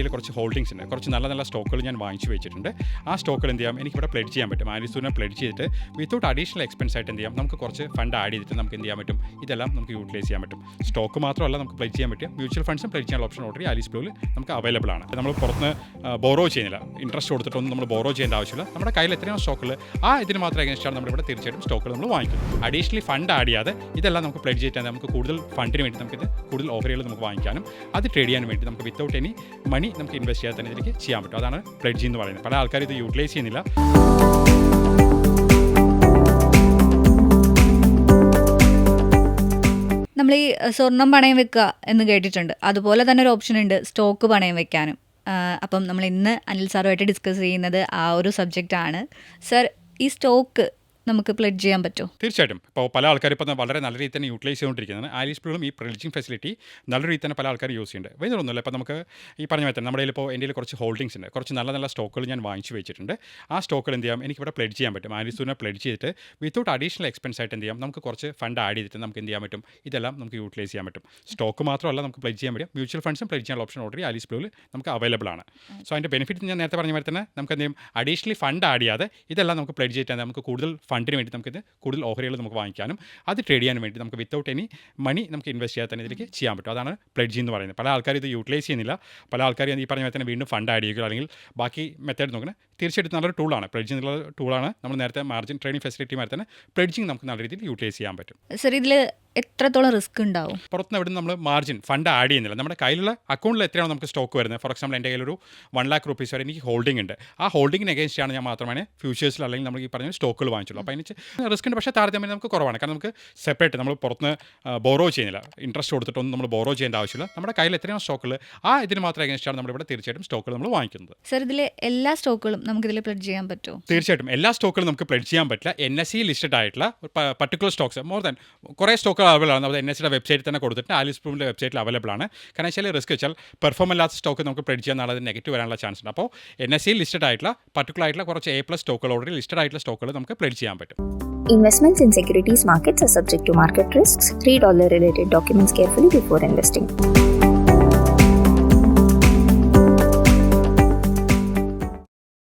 എന്റെ കുറച്ച് ഹോൾഡിങ്സ് ഉണ്ട്. കുറച്ച് നല്ല നല്ല സ്റ്റോക്കുകൾ ഞാൻ വാങ്ങിച്ചു വെച്ചിട്ടുണ്ട്. ആ സ്റ്റോക്കുകൾ എന്ത് ചെയ്യാം? എനിക്ക് ഇവിടെ പ്ലെഡ് ചെയ്യാൻ പറ്റും. ആനിസൂനെ പ്ലഡ് ചെയ്തിട്ട് വിത്തൗട്ട് അഡീഷണൽ എക്സ്പെൻസ് ആയിട്ട് എന്ത് ചെയ്യാം? നമുക്ക് കുറച്ച് ഫണ്ട് ആഡ് ചെയ്തിട്ട് നമുക്ക് എന്ത് ചെയ്യാൻ പറ്റും? ഇതെല്ലാം നമുക്ക് യൂട്ടിലൈസ് ചെയ്യാൻ പറ്റും. സ്റ്റോക്ക് മാത്രമല്ല നമുക്ക് പ്ലഡ് ചെയ്യാൻ പറ്റും. മ്യൂച്വൽ ഫണ്ട്സും പ്ലഡ് ചെയ്യാൻ ഓപ്ഷൻ ഓൾറെഡി ആലീസ് ബ്ലൂവിൽ നമുക്ക് അവൈലബിൾ ആണ്. നമ്മൾ പുറത്ത് ബോറോ ചെയ്യുന്നില്ല. ഇൻട്രസ്റ്റ് കൊടുത്തിട്ടൊന്നും നമ്മൾ ബോറോ ചെയ്യേണ്ട ആവശ്യമില്ല. നമ്മുടെ കയ്യിൽ എത്രയോ സ്റ്റോക്കുകൾ ആ ഇതിന് മാത്രം അഗേൻസ്റ്റാണ് നമ്മളിവിടെ തീർച്ചയായിട്ടും സ്റ്റോക്കുകൾ നമ്മൾ വാങ്ങിക്കും അഡീഷണലി ഫണ്ട് ആഡ് ചെയ്യാതെ ഇതെല്ലാം നമുക്ക് പ്ലഡ് ചെയ്തിട്ട് നമുക്ക് കൂടുതൽ ഫണ്ടിന് വേണ്ടി നമുക്ക് ഇത് കൂടുതൽ ഓഫറുകൾ നമുക്ക് വാങ്ങിക്കാനും അത് ട്രേഡ് ചെയ്യാൻ വേണ്ടി നമുക്ക് വിത്തൗട്ട് എനി മണി നമുക്ക് ഇൻവെസ്റ്റ് ചെയ്യാതെ തന്നെ ഇതിലേക്ക് ചെയ്യാൻ പറ്റും. അതാണ് പ്ലഡ്ജി എന്ന് പറയുന്നത്. പല ആൾക്കാരും ഇത് യൂട്ടിലൈസ് ചെയ്യുന്നില്ല. നമ്മൾ ഈ സ്വർണം പണയം വെക്കുക എന്ന് കേട്ടിട്ടുണ്ട്. അതുപോലെ തന്നെ ഒരു ഓപ്ഷൻ ഉണ്ട് സ്റ്റോക്ക് പണയം വെക്കാനും. അപ്പം നമ്മൾ ഇന്ന് അനിൽ സാറുമായിട്ട് ഡിസ്കസ് ചെയ്യുന്നത് ആ ഒരു സബ്ജക്റ്റ് ആണ്. സർ ഈ സ്റ്റോക്ക് നമുക്ക് പ്ലെഡ് ചെയ്യാൻ പറ്റും? തീർച്ചയായിട്ടും. ഇപ്പോൾ പല ആൾക്കാരും ഇപ്പോൾ വളരെ നല്ല രീതിയിൽ തന്നെ യൂട്ടിലൈസ് ചെയ്തുകൊണ്ടിരിക്കുന്നത് ആലീസ് പ്ലൂളും ഈ പ്രിലിജിങ് ഫെസിലിറ്റി നല്ല രീതിയിൽ തന്നെ പല ആൾക്കാർ യൂസ് ചെയ്യുന്നുണ്ട്. വേറെ ഒന്നുമില്ല. ഇപ്പോൾ നമുക്ക് ഈ പറഞ്ഞ പോലെ നമ്മുടെ ഇപ്പോൾ എന്റെ കുറച്ച് ഹോൾഡിങ്സ് ഉണ്ട്. കുറച്ച് നല്ല നല്ല സ്റ്റോക്കുകൾ ഞാൻ വാങ്ങിച്ചു വെച്ചിട്ടുണ്ട്. ആ സ്റ്റോക്കുകൾ എന്ത് ചെയ്യാം? എനിക്ക് ഇവിടെ പ്ലെഡ് ചെയ്യാൻ പറ്റും. ആലീസ് പ്ലൂനെ പ്ലെഡ് ചെയ്തിട്ട് വിത്തൗട്ട് അഡീഷണൽ എക്സ്പെൻസ് ആയിട്ട് എന്ത് ചെയ്യാം? നമുക്ക് കുറച്ച് ഫണ്ട് ആഡ് ചെയ്തിട്ട് നമുക്ക് എന്ത് ചെയ്യാൻ പറ്റും? ഇതെല്ലാം നമുക്ക് യൂട്ടിലൈസ് ചെയ്യാൻ പറ്റും. സ്റ്റോക്ക് മാത്രമല്ല നമുക്ക് പ്ലെഡ് ചെയ്യാൻ പറ്റും. മ്യൂച്വൽ ഫണ്ട്സും പ്ലെഡ് ചെയ്യാനുള്ള ഓപ്ഷൻ ഓൾറെഡി ആലീസ് പ്ലൂവിൽ നമുക്ക് അവൈലബിൾ ആണ്. സോ അതിന്റെ ബെനിഫിറ്റ് ഞാൻ നേരത്തെ പറഞ്ഞ പോലെ തന്നെ നമുക്ക് എന്ത് ചെയ്യും? അഡീഷണലി ഫണ്ട് ആഡ് ചെയ്യാതെ ഇതെല്ലാം നമുക്ക് പ്ലെഡ് ചെയ്തിട്ട് നമുക്ക് കൂടുതൽ ഫണ്ടിന് വേണ്ടി നമുക്കിത് കൂടുതൽ ഓഫറുകൾ നമുക്ക് വാങ്ങിക്കാനും അത് ട്രേഡ് ചെയ്യാൻ വേണ്ടി നമുക്ക് വിത്തൗട്ട് എനി മണി നമുക്ക് ഇൻവെസ്റ്റ് ചെയ്യാൻ തന്നെ ഇതിലേക്ക് ചെയ്യാൻ പറ്റും. അതാണ് പ്ലഡ്ജി എന്ന് പറയുന്നത്. പല ആൾക്കാർ ഇത് യൂട്ടിലൈസ് ചെയ്യുന്നില്ല. പല ആൾക്കാരും ഈ പറഞ്ഞ തന്നെ വീണ്ടും ഫണ്ട് ആഡ് ചെയ്യുക അല്ലെങ്കിൽ ബാക്കി മെത്തേഡ് നോക്കുന്നത് തീർച്ചയായിട്ടും നല്ലൊരു ടൂളാണ് പ്ലെഡ്ജ് എന്നുള്ള ടൂളാണ് നമ്മൾ നേരത്തെ മാർജിൻ ട്രേഡിംഗ് ഫെസിലിറ്റി മാറി തന്നെ പ്ലെഡ്ജിങ് നമുക്ക് നല്ല രീതിയിൽ യൂട്ടിലൈസ് ചെയ്യാൻ പറ്റും. സർ ഇതിൽ എത്രത്തോളം റിസ്ക് ഉണ്ടാവും? പുറത്തുനിന്ന് എവിടെ നമ്മൾ മാർജിൻ ഫണ്ട് ആഡ് ചെയ്യുന്നില്ല. നമ്മുടെ കയ്യിലുള്ള അക്കൗണ്ടിൽ എത്രയാണ് നമുക്ക് സ്റ്റോക്ക് വരുന്നത്? ഫോർ എക്സാമ്പിൾ എന്റെ കയ്യിലൊരു വൺ ലാക്ക് റുപ്പീസ് വരെ എനിക്ക് ഹോൾഡിംഗ് ഉണ്ട്. ആ ഹോൾഡിംഗിന് അഗേൻസ്റ്റാണ് ആണ് ഞാൻ മാത്രമേ ഫ്യൂച്ചേഴ്സിൽ അല്ലെങ്കിൽ നമ്മൾ ഈ പറഞ്ഞ സ്റ്റോക്കുകൾ വാങ്ങിച്ചുള്ളൂ. അപ്പോൾ അതിന് റിസ്ക് ഉണ്ട്. പക്ഷേ താരതമ്യം നമുക്ക് കുറവാണ്. കാരണം നമുക്ക് സെപ്പറേറ്റ് നമ്മൾ പുറത്തുനിന്ന് ബോറോ ചെയ്യുന്നില്ല. ഇൻട്രസ്റ്റ് കൊടുത്തിട്ടൊന്നും നമ്മൾ ബോറോ ചെയ്യേണ്ട ആവശ്യമില്ല. നമ്മുടെ കയ്യിൽ എത്രയാണ് സ്റ്റോക്കുകൾ ആ ഇതിന് മാത്രം അഗേൻസ്റ്റാണ് നമ്മളിവിടെ തീർച്ചയായിട്ടും സ്റ്റോക്കുകൾ നമ്മൾ വാങ്ങിക്കുന്നത്. സർ ഇതിലെ എല്ലാ സ്റ്റോക്കുകളും നമുക്ക് ഇതിൽ പ്ലഡ് ചെയ്യാൻ പറ്റുമോ? തീർച്ചയായിട്ടും. എല്ലാ സ്റ്റോക്കുകളും നമുക്ക് പ്ലഡ് ചെയ്യാൻ പറ്റില്ല. എൻ എസ് സി ലിസ്റ്റഡ് ആയിട്ടുള്ള പർട്ടിക്കുലർ സ്റ്റോക്സ് മോർ ദാൻ കുറേ സ്റ്റോക്കുകൾ അവൈലബിൾ ആണ് അത് എൻ എസ് വെബ്സൈറ്റിൽ തന്നെ കൊടുത്തിട്ട് ആലിസ് പ്രൂവിന്റെ വെബ്സൈറ്റിൽ അവൈലബിൾ ആണ് കാരണം വെച്ചാൽ റിസ്ക് വെച്ചാൽ പെർഫോം അല്ലാത്ത സ്റ്റോക്ക് നമുക്ക് പ്രെഡിക്റ്റ് ചെയ്യാൻ നാളെ നെഗറ്റീവ് വരാനുള്ള ചാൻസ് ഉണ്ട് അപ്പോൾ എൻ എസ് സി ലിസ്റ്റഡ് ആയിട്ടുള്ള പർട്ടിക്കുലർ ആയിട്ടുള്ള കുറച്ച് എ പ്ലസ് സ്റ്റോക്കുകൾ ഓൾറെഡി ലിസ്റ്റഡ് ആയിട്ടുള്ള സ്റ്റോക്കുകൾ നമുക്ക് പ്രെഡിക്റ്റ് ചെയ്യാൻ പറ്റും Investments in securities markets are subject to market risks. Read all the related documents carefully before investing.